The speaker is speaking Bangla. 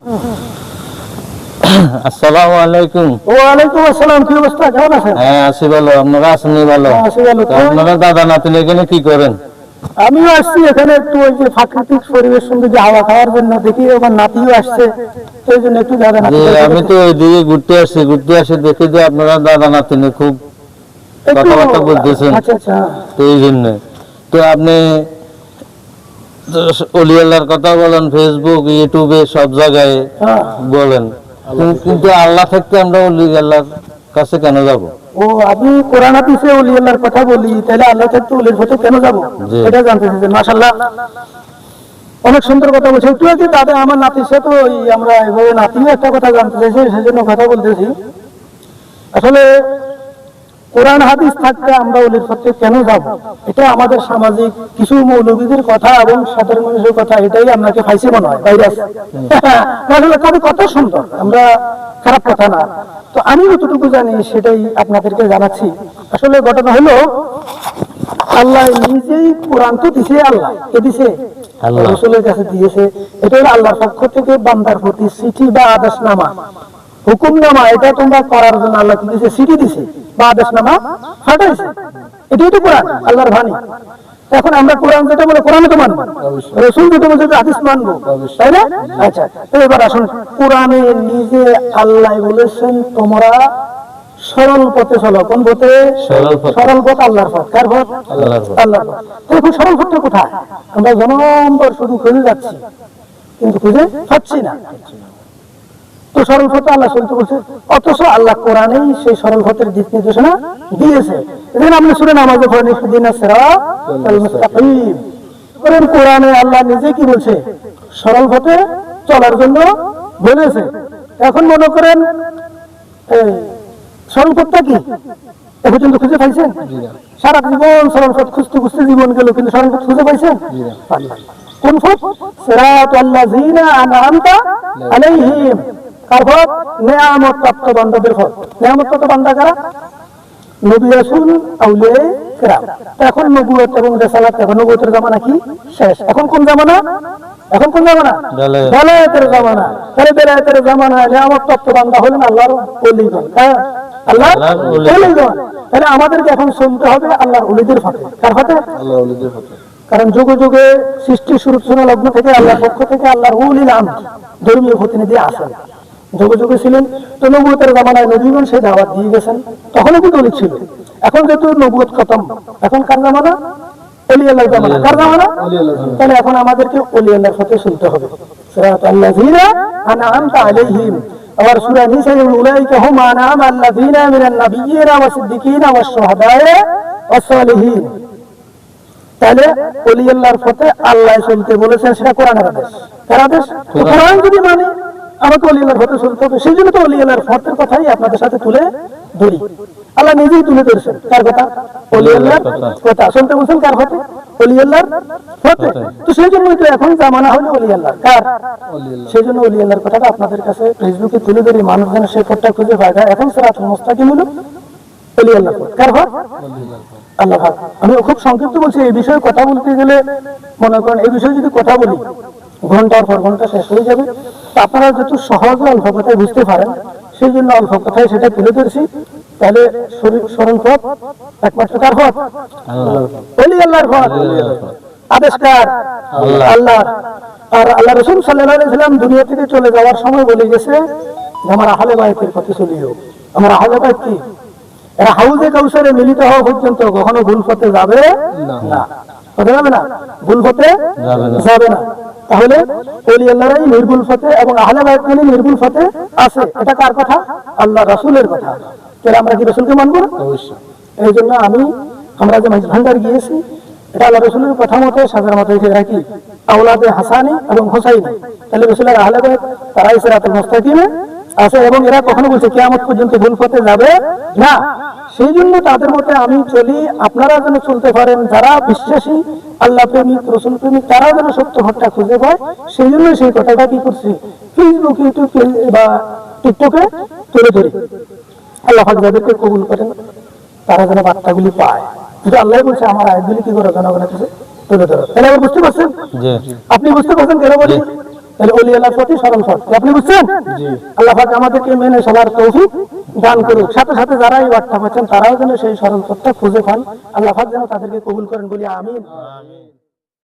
আসসালামু আলাইকুম। ওয়ালাইকুম আসসালাম কি অবস্থা? কেমন আছেন? হ্যাঁ আছি ভালো। আপনারা আছেন ভালো? হ্যাঁ, আছি ভালো। তো আপনারা দাদা নাতিন এখানে কি করেন? আমিও আসছি এখানে একটু ওই যে প্রাকৃতিক পরিবেশ সুন্দর যে হাওয়া খাওয়ার জন্য দেখি আমার নাতিও আসছে। সেই জন্য একটু দাদা নাতি আমি তো ওইদিকে ঘুরতে আসছি ঘুরতে আসি দেখি যে আপনারা দাদা নাতিনে খুব কথাবার্তা বলতেছেন। আচ্ছা আচ্ছা। তো এই জন্য। তো আপনি অলিয়াল্লার কথা বলেন ফেসবুক ইউটিউবে সব জায়গায়। বলেন। কিন্তু আল্লাহ থাকতে আমরা কাছে কেন যাব? ও আমি কোরআন হাদিসে ওলি আল্লাহর কথা বলি তাহলে আল্লাহ থাকতে পথে কেন যাব। এটা জানতে চাইছেন মাশাল্লাহ অনেক সুন্দর কথা বলছে। একটু আগে দাদা আমার নাতির সাথে ওই আমরা এভাবে নাতিও একটা কথা জানতে চাইছি সেজন্য কথা বলতেছি। আসলে কোরআন হাদিস থাকতে আমরা ওলির পথে কেন যাব? এটা আমাদের সামাজিক কিছু মৌলবীদের কথা এবং সাধারণ মানুষের কথা এটাই আপনাকে ফাইসে মনে হয় ভাইরাস আসলে তবে কত সুন্দর আমরা খারাপ কথা না। তো আমি যতটুকু জানি সেটাই আপনাদেরকে জানাচ্ছি। আসলে ঘটনা হলো আল্লাহ নিজেই কোরআন তো দিছে আল্লাহ কে দিছে। আল্লাহ। রসুলের কাছে দিয়েছে এটা হলো আল্লাহর পক্ষ থেকে বান্দার প্রতি চিঠি বা আদেশনামা। হুকুমনামা এটা তোমরা করার জন্য আল্লাহ কি দিছে? চিঠি দিছে বা আদেশনামা ফাটাইছে। এটাই তো কোরআন আল্লাহর বাণী। এখন আমরা কোরআন যেটা বলে কোরআনে তো মানবো। রসুল যেটা বলছে যে হাদিস মানবো। তাই না? আচ্ছা এবার আসুন। কোরআনে নিজে আল্লাহ বলেছেন তোমরা সরল পথে চলো। কোন পথে? সরল পথ। আল্লাহর পথ। কার পথ? আল্লাহর পথ। এখন সরল পথটা কোথায়? আমরা জনম্বর শুধু খুঁজে যাচ্ছি। কিন্তু খুঁজে পাচ্ছি না। সরল পথে আল্লাহ চলতে বলছে অথচ আল্লাহ কোরআনেই সেই সরল পথের দিক নির্দেশনা দিয়েছে। এখানে আপনি শুনে নামাজে পড়েন সুদিন করেন কোরআনে আল্লাহ নিজে কি বলছে? সরল পথে চলার জন্য বলেছে। এখন মনে করেন সরল পথটা কি? এ পর্যন্ত খুঁজে পাইছেন? সারা জীবন সরল পথ খুঁজতে খুঁজতে জীবন গেল কিন্তু সরল পথ খুঁজে পাইছেন। কোন পথ? সিরাত আল্লাযিনা আনআমতা আলাইহিম। নিয়ামত প্রাপ্ত বান্দাদের নিয়ামত প্রাপ্ত বান্দা কারা? নবী রাসূল কেরাম। এখন নবুয়ত এবং রিসালাত নবুয়তের জামানা কি? শেষ। এখন কোন জামানা? এখন কোন জামানা। বেলায়েতের জামানা। তাহলে বেলায়েতের জামানা নিয়ামত প্রাপ্ত বান্দা হলেন আল্লাহর হ্যাঁ? আল্লাহর তাহলে আমাদেরকে এখন শুনতে হবে আল্লাহর ওলিদের ফাতে কার ফাতে আল্লাহ ওলিদের কথা কারণ যুগে যুগে সৃষ্টি শুরু লগ্ন থেকে আল্লাহর পক্ষ থেকে আল্লাহর উলিল আম ধর্মীয় প্রতিনিধি আসেন যুগে যুগে ছিলেন তো নবুয়তের জামানায় নবীগণ সেই দাওয়াত দিয়ে গেছেন। তখনও কিন্তু অলিক ছিল এখন যেহেতু নবুয়ত খতম এখন কার জামানা? অলি আল্লাহর জামানা। কার জামানা? তাহলে এখন আমাদেরকে অলি আল্লাহর সাথে শুনতে হবে। সিরাত আল্লাযিনা আনআমতা আলাইহিম। আবার সূরা নিসা উলাইকা হুম আনআম আল্লাযিনা মিনান নাবিয়্যিনা ওয়াস সিদ্দিকিনা ওয়াস শুহাদায়ে ওয়াস সালিহিন। তাহলে অলি আল্লাহর পথে আল্লাহ বলেছেন সেটা কোরআনের আদেশ। কার আদেশ? কোরআন যদি মানে আমাকে অলি আল্লাহর পথে চলতে হবে সেই জন্য তো অলি আল্লাহর পথের কথাই আপনাদের সাথে তুলে ধরি। আল্লাহ নিজেই তুলে ধরেছেন। কার কথা? অলি আল্লাহর কথা। শুনতে বলছেন কার পথে অলি আল্লাহর পথে তো সেই জন্যই তো এখন জামানা হলো অলি আল্লাহ কার সেই জন্য অলি আল্লাহর কথাটা আপনাদের কাছে ফেসবুকে তুলে ধরি। মানুষ যেন সেই পথটা খুঁজে পায় এখন সেরাতুল মুস্তাকিম হলো অলি আল্লাহর কার পথ আল্লাহ আমি খুব সংক্ষিপ্ত বলছি এই বিষয়ে কথা বলতে গেলে মনে করেন এই বিষয়ে যদি কথা বলি ঘণ্টার পর ঘণ্টা শেষ হয়ে যাবে। তো আপনারা যত সহজে অল্প কথায় বুঝতে পারেন সেই জন্য অল্প কথায় সেটা তুলে ধরেছি। তাহলে সরল পথ একমাত্র কার পথ। অলি আল্লাহর পথ। আদেশকার আল্লাহ। আর আল্লাহ রসুল সাল্লাহ সাল্লাম দুনিয়া থেকে চলে যাওয়ার সময় বলে গেছে যে আমার আহলে বাইতের পথে চলিও আমার আহলে বাইত কি? এরা হাউজে কাউসারে মিলিত হওয়া পর্যন্ত কখনো ভুল পথে যাবে না। যাবে না। ভুল পথে যাবে না। তাহলে অলি আল্লাহরাই নির্ভুল পথে এবং আহলে বাইত মানে নির্ভুল পথে আছে এটা কার কথা? আল্লাহ রাসূলের কথা। তাহলে আমরা কি রসুলকে মানবো? অবশ্যই। এই জন্য আমি আমরা যে মাইজ ভান্ডার গিয়েছি এটা আল্লাহ রসুলের কথা মতো সাজার মতো এরা কি আওলাদে হাসানি এবং হোসাইনি। তাহলে রসুলের আহলে বাইত তারাই সিরাতুল মুস্তাকিমে আছে এবং এরা কখনো বলছে কিয়ামত পর্যন্ত ভুল পথে যাবে না। সেই জন্য তাদের মতে আমি চলি আপনারা যেন চলতে পারেন যারা বিশ্বাসী আল্লাহ প্রেমিক রসুল প্রেমিক তারা যেন সত্য ভট্টা খুঁজে পায়। সেই জন্য সেই কথাটা কি করছি? ফেসবুক ইউটিউব বা টিকটকে তুলে ধরি। আল্লাহ যাদেরকে কবুল করেন তারা যেন বার্তাগুলি পায়। কিন্তু আল্লাহ বলছে আমার আয়াতগুলি কি করে জনগণের কাছে তুলে ধরো? তাহলে বুঝতে পারছেন? আপনি বুঝতে পারছেন কেন বলি? তাহলে অলি আল্লাহর প্রতি স্মরণ আপনি বুঝছেন? আল্লাহ পাক আমাদেরকে মেনে সবার তৌফিক দান করুক। সাথে সাথে যারা এই বার্তা পাচ্ছেন তারাও যেন সেই স্মরণ সত্তা খুঁজে পান। আল্লাহ পাক যেন তাদেরকে কবুল করেন বলি আমিন।